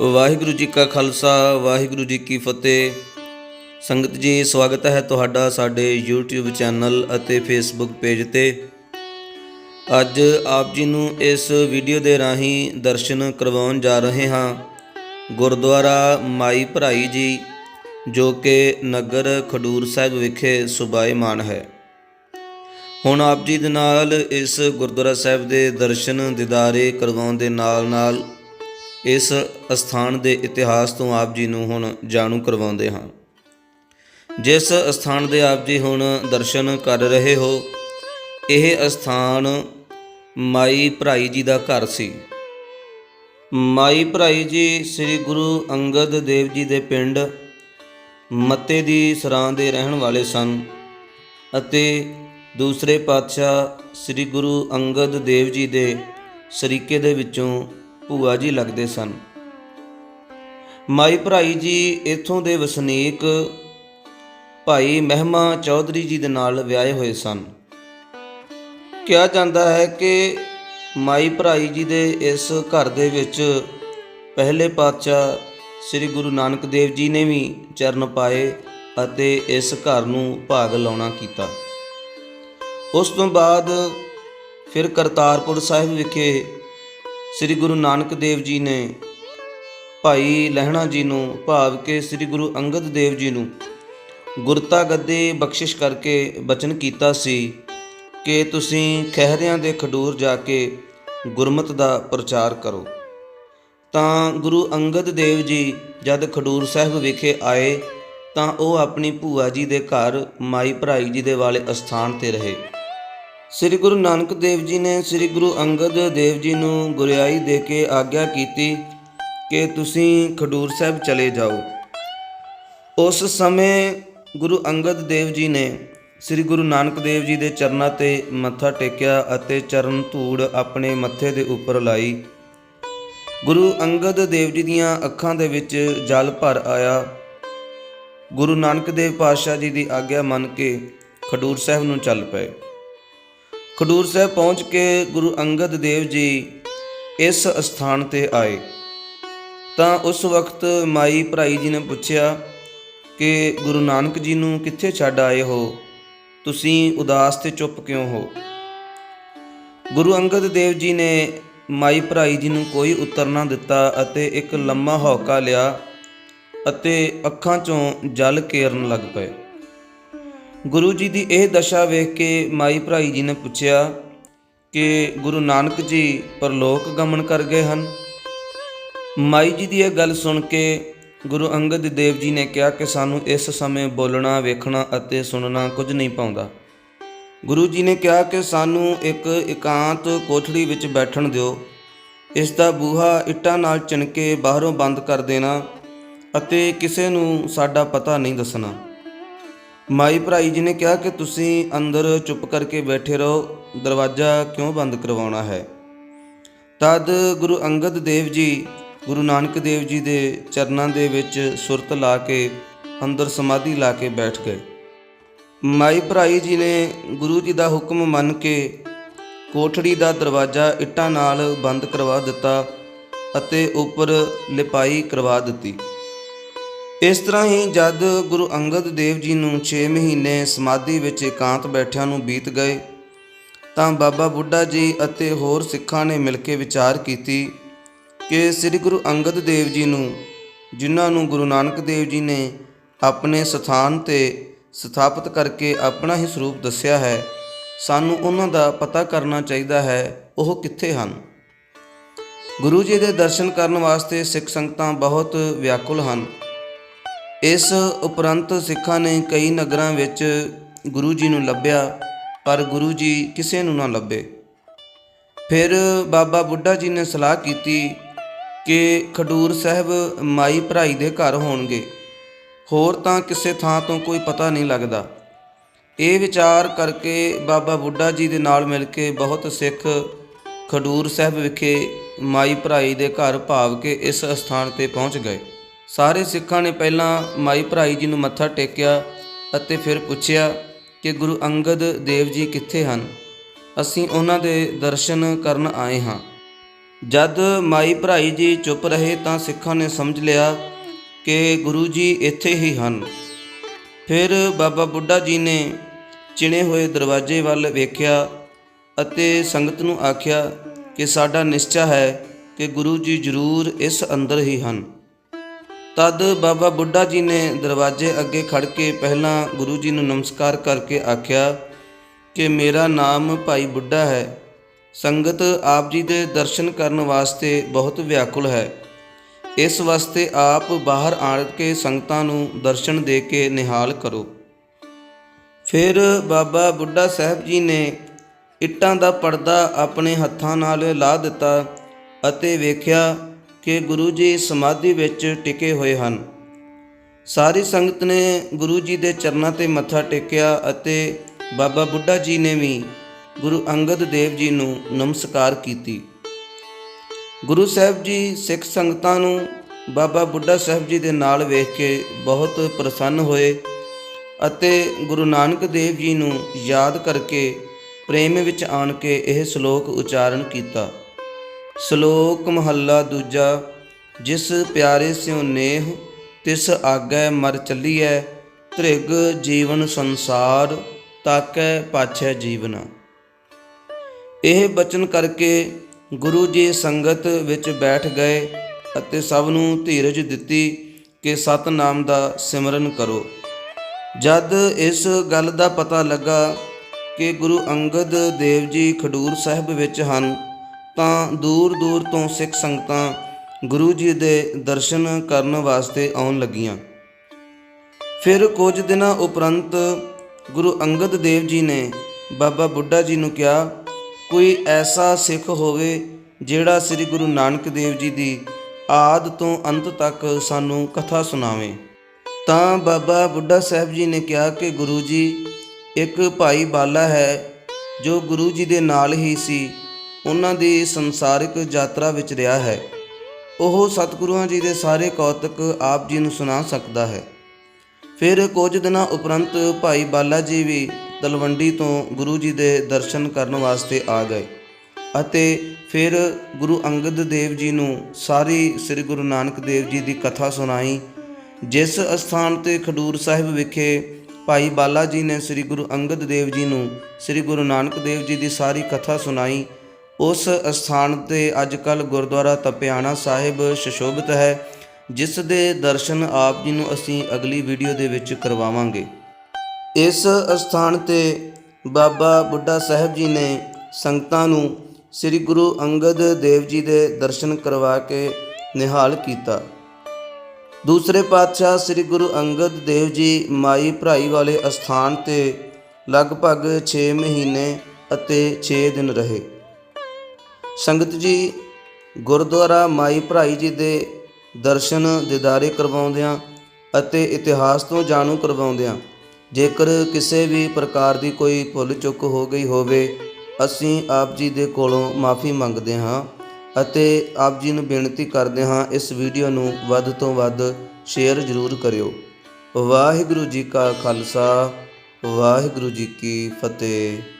ਵਾਹਿਗੁਰੂ ਜੀ ਕਾ ਖਾਲਸਾ, ਵਾਹਿਗੁਰੂ ਜੀ ਕੀ ਫਤਿਹ। ਸੰਗਤ ਜੀ, ਸਵਾਗਤ ਹੈ ਤੁਹਾਡਾ ਸਾਡੇ YouTube ਚੈਨਲ ਅਤੇ Facebook ਪੇਜ ਤੇ। ਅੱਜ ਆਪ ਜੀ ਨੂੰ ਇਸ ਵੀਡੀਓ ਦੇ ਰਾਹੀਂ ਦਰਸ਼ਨ ਕਰਵਾਉਣ ਜਾ ਰਹੇ ਹਾਂ। ਗੁਰਦੁਆਰਾ ਮਾਈ ਭਰਾਈ ਜੀ, ਜੋ ਕਿ ਨਗਰ ਖਡੂਰ ਸਾਹਿਬ ਵਿਖੇ ਸੁਭਾਏਮਾਨ ਹੈ। ਹੁਣ ਆਪ ਜੀ ਦੇ ਨਾਲ ਇਸ ਗੁਰਦੁਆਰਾ ਸਾਹਿਬ ਦੇ ਦਰਸ਼ਨ, ਦਿਦਾਰੇ ਕਰਵਾਉਣ ਦੇ ਨਾਲ-ਨਾਲ ਇਸ ਅਸਥਾਨ ਦੇ ਇਤਿਹਾਸ ਤੋਂ ਆਪ ਜੀ ਨੂੰ ਹੁਣ ਜਾਣੂ ਕਰਵਾਉਂਦੇ ਹਾਂ। ਜਿਸ ਅਸਥਾਨ ਦੇ ਆਪ ਜੀ ਹੁਣ ਦਰਸ਼ਨ ਕਰ ਰਹੇ ਹੋ, ਇਹ ਅਸਥਾਨ ਮਾਈ ਭਰਾਈ ਜੀ ਦਾ ਘਰ ਸੀ। ਮਾਈ ਭਰਾਈ ਜੀ ਸ੍ਰੀ ਗੁਰੂ ਅੰਗਦ ਦੇਵ ਜੀ ਦੇ ਪਿੰਡ ਮੱਤੇ ਦੀ ਸਰਾਂ ਦੇ ਰਹਿਣ ਵਾਲੇ ਸਨ ਅਤੇ ਦੂਸਰੇ ਪਾਤਸ਼ਾਹ ਸ੍ਰੀ ਗੁਰੂ ਅੰਗਦ ਦੇਵ ਜੀ ਦੇ ਸਰੀਕੇ ਦੇ ਵਿੱਚੋਂ ਭੂਆ ਜੀ ਲੱਗਦੇ ਸਨ। ਮਾਈ ਭਰਾਈ ਜੀ ਇਥੋਂ ਦੇ ਵਸਨੀਕ ਭਾਈ ਮਹਿਮਾ ਚੌਧਰੀ ਜੀ ਦੇ ਨਾਲ ਵਿਆਹੇ ਹੋਏ ਸਨ। ਕਿਹਾ ਜਾਂਦਾ ਹੈ ਕਿ ਮਾਈ ਭਰਾਈ ਜੀ ਦੇ ਇਸ ਘਰ ਦੇ ਵਿੱਚ ਪਹਿਲੇ ਪਾਤਸ਼ਾਹ ਸ੍ਰੀ ਗੁਰੂ ਨਾਨਕ ਦੇਵ ਜੀ ਨੇ ਵੀ ਚਰਨ ਪਾਏ ਅਤੇ ਇਸ ਘਰ ਨੂੰ ਭਾਗ ਲਾਉਣਾ ਕੀਤਾ। ਉਸ ਤੋਂ ਬਾਅਦ ਫਿਰ ਕਰਤਾਰਪੁਰ ਸਾਹਿਬ ਵਿਖੇ ਸ੍ਰੀ ਗੁਰੂ ਨਾਨਕ ਦੇਵ ਜੀ ਨੇ ਭਾਈ ਲਹਿਣਾ ਜੀ ਨੂੰ ਭਾਵ ਕੇ ਸ੍ਰੀ ਗੁਰੂ ਅੰਗਦ ਦੇਵ ਜੀ ਨੂੰ ਗੁਰਤਾ ਗੱਦੀ ਬਖਸ਼ਿਸ਼ ਕਰਕੇ ਬਚਨ ਕੀਤਾ ਸੀ ਕਿ ਤੁਸੀਂ ਖਹਿਰਿਆਂ ਦੇ ਖਡੂਰ ਜਾ ਕੇ ਗੁਰਮਤ ਦਾ ਪ੍ਰਚਾਰ ਕਰੋ। ਤਾਂ ਗੁਰੂ ਅੰਗਦ ਦੇਵ ਜੀ ਜਦ ਖਡੂਰ ਸਾਹਿਬ ਵਿਖੇ ਆਏ ਤਾਂ ਉਹ ਆਪਣੀ ਭੂਆ ਜੀ ਦੇ ਘਰ, ਮਾਈ ਭਰਾਈ ਜੀ ਦੇ ਵਾਲੇ ਅਸਥਾਨ ਤੇ ਰਹੇ। ਸ੍ਰੀ ਗੁਰੂ ਨਾਨਕ ਦੇਵ ਜੀ ਨੇ ਸ੍ਰੀ ਗੁਰੂ ਅੰਗਦ ਦੇਵ ਜੀ ਨੂੰ ਗੁਰਿਆਈ ਦੇ ਕੇ ਆਗਿਆ ਕੀਤੀ ਕਿ ਤੁਸੀਂ ਖਡੂਰ ਸਾਹਿਬ ਚਲੇ ਜਾਓ। ਉਸ ਸਮੇਂ ਗੁਰੂ ਅੰਗਦ ਦੇਵ ਜੀ ਨੇ ਸ੍ਰੀ ਗੁਰੂ ਨਾਨਕ ਦੇਵ ਜੀ ਦੇ ਚਰਨਾਂ ਤੇ ਮੱਥਾ ਟੇਕਿਆ ਅਤੇ ਚਰਨ ਧੂੜ ਆਪਣੇ ਮੱਥੇ ਦੇ ਉੱਪਰ ਲਾਈ। ਗੁਰੂ ਅੰਗਦ ਦੇਵ ਜੀ ਦੀਆਂ ਅੱਖਾਂ ਦੇ ਵਿੱਚ ਜਲ ਭਰ ਆਇਆ। ਗੁਰੂ ਨਾਨਕ ਦੇਵ ਪਾਤਸ਼ਾਹ ਜੀ ਦੀ ਆਗਿਆ ਮੰਨ ਕੇ ਖਡੂਰ ਸਾਹਿਬ ਨੂੰ ਚੱਲ ਪਏ। ਖਡੂਰ ਸਾਹਿਬ ਪਹੁੰਚ ਕੇ ਗੁਰੂ ਅੰਗਦ ਦੇਵ ਜੀ ਇਸ ਅਸਥਾਨ ਤੇ ਆਏ। ਤਾਂ ਉਸ ਵਕਤ ਮਾਈ ਭਰਾਈ ਜੀ ਨੇ ਪੁੱਛਿਆ ਕਿ ਗੁਰੂ ਨਾਨਕ ਜੀ ਨੂੰ ਕਿੱਥੇ ਛੱਡ ਆਏ ਹੋ? ਤੁਸੀਂ ਉਦਾਸ ਤੇ ਚੁੱਪ ਕਿਉਂ ਹੋ? ਗੁਰੂ ਅੰਗਦ ਦੇਵ ਜੀ ਨੇ ਮਾਈ ਭਰਾਈ ਜੀ ਨੂੰ ਕੋਈ ਉੱਤਰ ਨਾ ਦਿੱਤਾ ਅਤੇ ਇੱਕ ਲੰਮਾ ਹੌਕਾ ਲਿਆ ਅਤੇ ਅੱਖਾਂ 'ਚੋਂ ਜਲ ਕੇਰਨ ਲੱਗ ਪਏ। ਗੁਰੂ ਜੀ ਦੀ ਇਹ ਦਸ਼ਾ ਵੇਖ ਕੇ ਮਾਈ ਭਰਾਈ ਜੀ ਨੇ ਪੁੱਛਿਆ ਕਿ ਗੁਰੂ ਨਾਨਕ ਜੀ ਪਰਲੋਕ ਗਮਨ ਕਰ ਗਏ ਹਨ। ਮਾਈ ਜੀ ਦੀ ਇਹ ਗੱਲ ਸੁਣ ਕੇ ਗੁਰੂ ਅੰਗਦ ਦੇਵ ਜੀ ਨੇ ਕਿਹਾ ਕਿ ਸਾਨੂੰ ਇਸ ਸਮੇਂ ਬੋਲਣਾ, ਵੇਖਣਾ ਅਤੇ ਸੁਣਨਾ ਕੁਝ ਨਹੀਂ ਪਾਉਂਦਾ। ਗੁਰੂ ਜੀ ਨੇ ਕਿਹਾ ਕਿ ਸਾਨੂੰ ਇੱਕ ਇਕਾਂਤ ਕੋਠੜੀ ਵਿੱਚ ਬੈਠਣ ਦਿਓ। ਇਸ ਦਾ ਬੂਹਾ ਇੱਟਾਂ ਨਾਲ ਚਿਣ ਕੇ ਬਾਹਰੋਂ ਬੰਦ ਕਰ ਦੇਣਾ ਅਤੇ ਕਿਸੇ ਨੂੰ ਸਾਡਾ ਪਤਾ ਨਹੀਂ ਦੱਸਣਾ। ਮਾਈ ਭਰਾਈ ਜੀ ਨੇ ਕਿਹਾ ਕਿ ਤੁਸੀਂ ਅੰਦਰ ਚੁੱਪ ਕਰਕੇ ਬੈਠੇ ਰਹੋ, ਦਰਵਾਜ਼ਾ ਕਿਉਂ ਬੰਦ ਕਰਵਾਉਣਾ ਹੈ? ਤਦ ਗੁਰੂ ਅੰਗਦ ਦੇਵ ਜੀ, ਗੁਰੂ ਨਾਨਕ ਦੇਵ ਜੀ ਦੇ ਚਰਨਾਂ ਦੇ ਵਿੱਚ ਸੁਰਤ ਲਾ ਕੇ ਅੰਦਰ ਸਮਾਧੀ ਲਾ ਕੇ ਬੈਠ ਗਏ। ਮਾਈ ਭਰਾਈ ਜੀ ਨੇ ਗੁਰੂ ਜੀ ਦਾ ਹੁਕਮ ਮੰਨ ਕੇ ਕੋਠੜੀ ਦਾ ਦਰਵਾਜ਼ਾ ਇੱਟਾਂ ਨਾਲ ਬੰਦ ਕਰਵਾ ਦਿੱਤਾ ਅਤੇ ਉੱਪਰ ਲਿਪਾਈ ਕਰਵਾ ਦਿੱਤੀ। ਇਸ ਤਰ੍ਹਾਂ ਹੀ ਜਦ ਗੁਰੂ ਅੰਗਦ ਦੇਵ ਜੀ ਨੂੰ 6 ਮਹੀਨੇ ਸਮਾਧੀ ਵਿੱਚ ਇਕਾਂਤ ਬੈਠਿਆਂ ਨੂੰ ਬੀਤ ਗਏ, ਤਾਂ ਬਾਬਾ ਬੁੱਢਾ ਜੀ ਅਤੇ ਹੋਰ ਸਿੱਖਾਂ ਨੇ ਮਿਲ ਕੇ ਵਿਚਾਰ ਕੀਤੀ ਕਿ ਸ੍ਰੀ ਗੁਰੂ ਅੰਗਦ ਦੇਵ ਜੀ ਨੂੰ, ਜਿਨ੍ਹਾਂ ਨੂੰ ਗੁਰੂ ਨਾਨਕ ਦੇਵ ਜੀ ਨੇ ਆਪਣੇ ਸਥਾਨ ਤੇ ਸਥਾਪਿਤ ਕਰਕੇ ਆਪਣਾ ਹੀ ਸਰੂਪ ਦੱਸਿਆ ਹੈ, ਸਾਨੂੰ ਉਹਨਾਂ ਦਾ ਪਤਾ ਕਰਨਾ ਚਾਹੀਦਾ ਹੈ, ਉਹ ਕਿੱਥੇ ਹਨ? ਗੁਰੂ ਜੀ ਦੇ ਦਰਸ਼ਨ ਕਰਨ ਵਾਸਤੇ ਸਿੱਖ ਸੰਗਤਾਂ ਬਹੁਤ ਵਿਆਕੁਲ ਹਨ। ਇਸ ਉਪਰੰਤ ਸਿੱਖਾਂ ਨੇ ਕਈ ਨਗਰਾਂ ਵਿੱਚ ਗੁਰੂ ਜੀ ਨੂੰ ਲੱਭਿਆ, ਪਰ ਗੁਰੂ ਜੀ ਕਿਸੇ ਨੂੰ ਨਾ ਲੱਭੇ। ਫਿਰ ਬਾਬਾ ਬੁੱਢਾ ਜੀ ਨੇ ਸਲਾਹ ਕੀਤੀ ਕਿ ਖਡੂਰ ਸਾਹਿਬ ਮਾਈ ਭਰਾਈ ਦੇ ਘਰ ਹੋਣਗੇ। ਹੋਰ ਤਾਂ ਕਿਸੇ ਥਾਂ ਤੋਂ ਕੋਈ ਪਤਾ ਨਹੀਂ ਲੱਗਦਾ। ਇਹ ਵਿਚਾਰ ਕਰਕੇ ਬਾਬਾ ਬੁੱਢਾ ਜੀ ਦੇ ਨਾਲ ਮਿਲ ਕੇ ਬਹੁਤ ਸਿੱਖ ਖਡੂਰ ਸਾਹਿਬ ਵਿਖੇ ਮਾਈ ਭਰਾਈ ਦੇ ਘਰ ਭਾਵ ਕੇ ਇਸ ਸਥਾਨ ਤੇ ਪਹੁੰਚ ਗਏ। ਸਾਰੇ ਸਿੱਖਾਂ ਨੇ ਪਹਿਲਾਂ ਮਾਈ ਭਰਾਈ ਜੀ ਨੂੰ ਮੱਥਾ ਟੇਕਿਆ ਅਤੇ ਫਿਰ ਪੁੱਛਿਆ ਕਿ ਗੁਰੂ ਅੰਗਦ ਦੇਵ ਜੀ ਕਿੱਥੇ ਹਨ? ਅਸੀਂ ਉਹਨਾਂ ਦੇ ਦਰਸ਼ਨ ਕਰਨ ਆਏ ਹਾਂ। ਜਦ ਮਾਈ ਭਰਾਈ ਜੀ ਚੁੱਪ ਰਹੇ ਤਾਂ ਸਿੱਖਾਂ ਨੇ ਸਮਝ ਲਿਆ ਕਿ ਗੁਰੂ ਜੀ ਇੱਥੇ ਹੀ ਹਨ। ਫਿਰ ਬਾਬਾ ਬੁੱਢਾ ਜੀ ਨੇ ਚਿਣੇ ਹੋਏ ਦਰਵਾਜ਼ੇ ਵੱਲ ਵੇਖਿਆ ਅਤੇ ਸੰਗਤ ਨੂੰ ਆਖਿਆ ਕਿ ਸਾਡਾ ਨਿਸ਼ਚਾ ਹੈ ਕਿ ਗੁਰੂ ਜੀ ਜ਼ਰੂਰ ਇਸ ਅੰਦਰ ਹੀ ਹਨ। ਤਦ ਬਾਬਾ ਬੁੱਢਾ ਜੀ ਨੇ ਦਰਵਾਜ਼ੇ ਅੱਗੇ ਖੜ ਕੇ ਪਹਿਲਾਂ ਗੁਰੂ ਜੀ ਨੂੰ ਨਮਸਕਾਰ ਕਰਕੇ ਆਖਿਆ ਕਿ ਮੇਰਾ ਨਾਮ ਭਾਈ ਬੁੱਢਾ ਹੈ। ਸੰਗਤ ਆਪ ਜੀ ਦੇ ਦਰਸ਼ਨ ਕਰਨ ਵਾਸਤੇ ਬਹੁਤ ਵਿਆਕੁਲ ਹੈ। ਇਸ ਵਾਸਤੇ ਆਪ ਬਾਹਰ ਆਣ ਕੇ ਸੰਗਤਾਂ ਨੂੰ ਦਰਸ਼ਨ ਦੇ ਕੇ ਨਿਹਾਲ ਕਰੋ। ਫਿਰ ਬਾਬਾ ਬੁੱਢਾ ਸਾਹਿਬ ਜੀ ਨੇ ਇੱਟਾਂ ਦਾ ਪਰਦਾ ਆਪਣੇ ਹੱਥਾਂ ਨਾਲ ਲਾ ਦਿੱਤਾ ਅਤੇ ਵੇਖਿਆ ਕਿ ਗੁਰੂ ਜੀ ਸਮਾਧੀ ਵਿੱਚ ਟਿਕੇ ਹੋਏ ਹਨ। ਸਾਰੀ ਸੰਗਤ ਨੇ ਗੁਰੂ ਜੀ ਦੇ ਚਰਨਾਂ ਤੇ ਮੱਥਾ ਟੇਕਿਆ ਅਤੇ ਬਾਬਾ ਬੁੱਢਾ ਜੀ ਨੇ ਵੀ ਗੁਰੂ ਅੰਗਦ ਦੇਵ ਜੀ ਨੂੰ ਨਮਸਕਾਰ ਕੀਤੀ। ਗੁਰੂ ਸਾਹਿਬ ਜੀ ਸਿੱਖ ਸੰਗਤਾਂ ਨੂੰ ਬਾਬਾ ਬੁੱਢਾ ਸਾਹਿਬ ਜੀ ਦੇ ਨਾਲ ਵੇਖ ਕੇ ਬਹੁਤ ਪ੍ਰਸੰਨ ਹੋਏ ਅਤੇ ਗੁਰੂ ਨਾਨਕ ਦੇਵ ਜੀ ਨੂੰ ਯਾਦ ਕਰਕੇ ਪ੍ਰੇਮ ਵਿੱਚ ਆਣ ਕੇ ਇਹ ਸ਼ਲੋਕ ਉਚਾਰਨ ਕੀਤਾ। ਸ਼ਲੋਕ ਮਹੱਲਾ ਦੂਜਾ, ਜਿਸ ਪਿਆਰੇ ਸਿਉ ਨੇਹ, ਤਿਸ ਆਗੈ ਮਰ ਚੱਲੀਐ, ਧ੍ਰਿਗ ਜੀਵਨ ਸੰਸਾਰ, ਤਾਕੈ ਪਾਛੈ ਜੀਵਨਾ। ਇਹ ਬਚਨ ਕਰਕੇ ਗੁਰੂ ਜੀ ਸੰਗਤ ਵਿੱਚ ਬੈਠ ਗਏ ਅਤੇ ਸਭ ਨੂੰ ਧੀਰਜ ਦਿੱਤੀ ਕਿ ਸਤਨਾਮ ਦਾ ਸਿਮਰਨ ਕਰੋ। ਜਦ ਇਸ ਗੱਲ ਦਾ ਪਤਾ ਲੱਗਾ ਕਿ ਗੁਰੂ ਅੰਗਦ ਦੇਵ ਜੀ ਖਡੂਰ ਸਾਹਿਬ ਵਿੱਚ ਹਨ ਤਾਂ ਦੂਰ ਦੂਰ ਤੋਂ ਸਿੱਖ ਸੰਗਤਾਂ ਗੁਰੂ ਜੀ ਦੇ ਦਰਸ਼ਨ ਕਰਨ ਵਾਸਤੇ ਆਉਣ ਲੱਗੀਆਂ। ਫਿਰ ਕੁਝ ਦਿਨਾਂ ਉਪਰੰਤ ਗੁਰੂ ਅੰਗਦ ਦੇਵ ਜੀ ਨੇ ਬਾਬਾ ਬੁੱਢਾ ਜੀ ਨੂੰ ਕਿਹਾ, ਕੋਈ ਐਸਾ ਸਿੱਖ ਹੋਵੇ ਜਿਹੜਾ ਸ੍ਰੀ ਗੁਰੂ ਨਾਨਕ ਦੇਵ ਜੀ ਦੀ ਆਦ ਤੋਂ ਅੰਤ ਤੱਕ ਸਾਨੂੰ ਕਥਾ ਸੁਣਾਵੇ। ਤਾਂ ਬਾਬਾ ਬੁੱਢਾ ਸਾਹਿਬ ਜੀ ਨੇ ਕਿਹਾ ਕਿ ਗੁਰੂ ਜੀ, ਇੱਕ ਭਾਈ ਬਾਲਾ ਹੈ ਜੋ ਗੁਰੂ ਜੀ ਦੇ ਨਾਲ ਹੀ ਸੀ। ਉਹਨਾਂ ਦੀ ਸੰਸਾਰਿਕ ਯਾਤਰਾ ਵਿੱਚ ਰਿਹਾ ਹੈ। ਉਹ ਸਤਿਗੁਰੂਆਂ ਜੀ ਦੇ ਸਾਰੇ ਕੌਤਕ ਆਪ ਜੀ ਨੂੰ ਸੁਣਾ ਸਕਦਾ ਹੈ। ਫਿਰ ਕੁਝ ਦਿਨਾਂ ਉਪਰੰਤ ਭਾਈ ਬਾਲਾ ਜੀ ਵੀ ਤਲਵੰਡੀ ਤੋਂ ਗੁਰੂ ਜੀ ਦੇ ਦਰਸ਼ਨ ਕਰਨ ਵਾਸਤੇ ਆ ਗਏ ਅਤੇ ਫਿਰ ਗੁਰੂ ਅੰਗਦ ਦੇਵ ਜੀ ਨੂੰ ਸਾਰੀ ਸ੍ਰੀ ਗੁਰੂ ਨਾਨਕ ਦੇਵ ਜੀ ਦੀ ਕਥਾ ਸੁਣਾਈ, ਜਿਸ ਅਸਥਾਨ ਤੇ ਖਡੂਰ ਸਾਹਿਬ ਵਿਖੇ ਭਾਈ ਬਾਲਾ ਜੀ ਨੇ ਸ੍ਰੀ ਗੁਰੂ ਅੰਗਦ ਦੇਵ ਜੀ ਨੂੰ ਸ੍ਰੀ ਗੁਰੂ ਨਾਨਕ ਦੇਵ ਜੀ ਦੀ ਸਾਰੀ ਕਥਾ ਸੁਣਾਈ ਉਸ ਅਸਥਾਨ ਤੇ ਅੱਜ ਕੱਲ ਗੁਰਦੁਆਰਾ ਤਪਿਆਣਾ ਸਾਹਿਬ ਸ਼ਸ਼ੋਭਿਤ ਹੈ, ਜਿਸ ਦੇ ਦਰਸ਼ਨ ਆਪ ਜੀ ਨੂੰ ਅਸੀਂ ਅਗਲੀ ਵੀਡੀਓ ਦੇ ਵਿੱਚ ਕਰਵਾਵਾਂਗੇ। ਇਸ ਅਸਥਾਨ ਤੇ ਬਾਬਾ ਬੁੱਢਾ ਸਾਹਿਬ ਜੀ ਨੇ ਸੰਗਤਾਂ ਨੂੰ ਸ੍ਰੀ ਗੁਰੂ ਅੰਗਦ ਦੇਵ ਜੀ ਦੇ ਦਰਸ਼ਨ ਕਰਵਾ ਕੇ ਨਿਹਾਲ ਕੀਤਾ। ਦੂਸਰੇ ਪਾਤਸ਼ਾਹ ਸ੍ਰੀ ਗੁਰੂ ਅੰਗਦ ਦੇਵ ਜੀ ਮਾਈ ਭਰਾਈ ਵਾਲੇ ਅਸਥਾਨ ਤੇ ਲਗਭਗ 6 ਮਹੀਨੇ ਅਤੇ 6 ਦਿਨ ਰਹੇ। ਸੰਗਤ ਜੀ, ਗੁਰਦੁਆਰਾ ਮਾਈ ਭਰਾਈ ਜੀ ਦੇ ਦਰਸ਼ਨ ਦਿਦਾਰੇ ਕਰਵਾਉਂਦਿਆਂ ਅਤੇ ਇਤਿਹਾਸ ਤੋਂ ਜਾਣੂ ਕਰਵਾਉਂਦਿਆਂ, ਜੇਕਰ ਕਿਸੇ ਵੀ ਪ੍ਰਕਾਰ ਦੀ ਕੋਈ ਭੁੱਲ ਚੁੱਕ ਹੋ ਗਈ ਹੋਵੇ, ਅਸੀਂ ਆਪ ਜੀ ਦੇ ਕੋਲੋਂ ਮਾਫੀ ਮੰਗਦੇ ਹਾਂ ਅਤੇ ਆਪ ਜੀ ਨੂੰ ਬੇਨਤੀ ਕਰਦੇ ਹਾਂ ਇਸ ਵੀਡੀਓ ਨੂੰ ਵੱਧ ਤੋਂ ਵੱਧ ਸ਼ੇਅਰ ਜ਼ਰੂਰ ਕਰਿਓ। ਵਾਹਿਗੁਰੂ ਜੀ ਕਾ ਖਾਲਸਾ, ਵਾਹਿਗੁਰੂ ਜੀ ਕੀ ਫਤਿਹ।